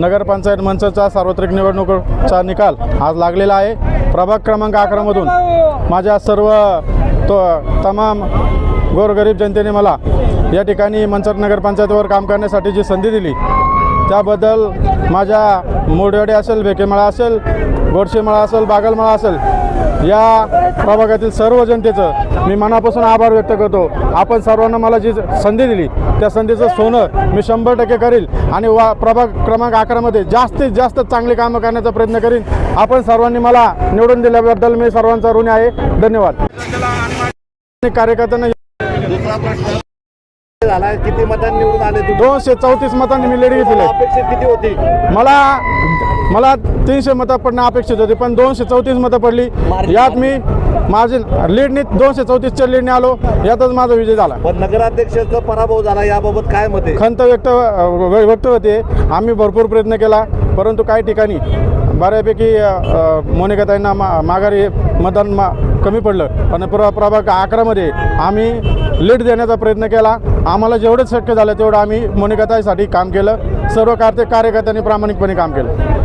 नगरपंचायत मंचचा सार्वत्रिक निवडणुकीचा निकाल आज लागलेला आहे. प्रभाग क्रमांक अकरामधून माझ्या सर्व तो तमाम गोरगरीब जनतेने मला या ठिकाणी मंचर नगरपंचायतीवर काम करण्यासाठी जी संधी दिली त्याबद्दल माझ्या मोडवाडे असेल भेकेमळा असेल गोडशेमळा असेल बागलमळा असेल या प्रभागातील सर्व जनतेचं मी मनापासून आभार व्यक्त करतो. आपण सर्वांना मला जी संधी दिली त्या संधीचं सोनं मी शंभर टक्के करील आणि वा प्रभाग क्रमांक अकरामध्ये जास्तीत जास्त चांगली कामं करण्याचा प्रयत्न करीन. आपण सर्वांनी मला निवडून दिल्याबद्दल मी सर्वांचा ऋणी आहे. धन्यवाद. कार्यकर्त्यांना झाला किती मतांनी निवडून आले दोनशे चौतीस मतांनी मी लीड घेतली अपेक्षित किती होती? मला मला तीनशे मतं पडणं अपेक्षित होती पण दोनशे चौतीस मतं पडली. यात मी मार्जिन लीडनी दोनशे चौतीसच्या लीडने आलो यातच माझा विजय झाला. पण नगराध्यक्षाचा पराभव झाला याबाबत काय मत खंत व्यक्त व्य- व्यक्त होते. आम्ही भरपूर प्रयत्न केला परंतु काही ठिकाणी बऱ्यापैकी मोनिकाताईंना मा माघारी मतदान मा कमी पडलं. पण प्र प्रभाग अकरामध्ये आम्ही लीड देण्याचा प्रयत्न केला. आम्हाला जेवढं शक्य झालं तेवढं आम्ही मोनिकाताईसाठी काम केलं. सर्व कार्य कार्यकर्त्यांनी प्रामाणिकपणे काम केलं.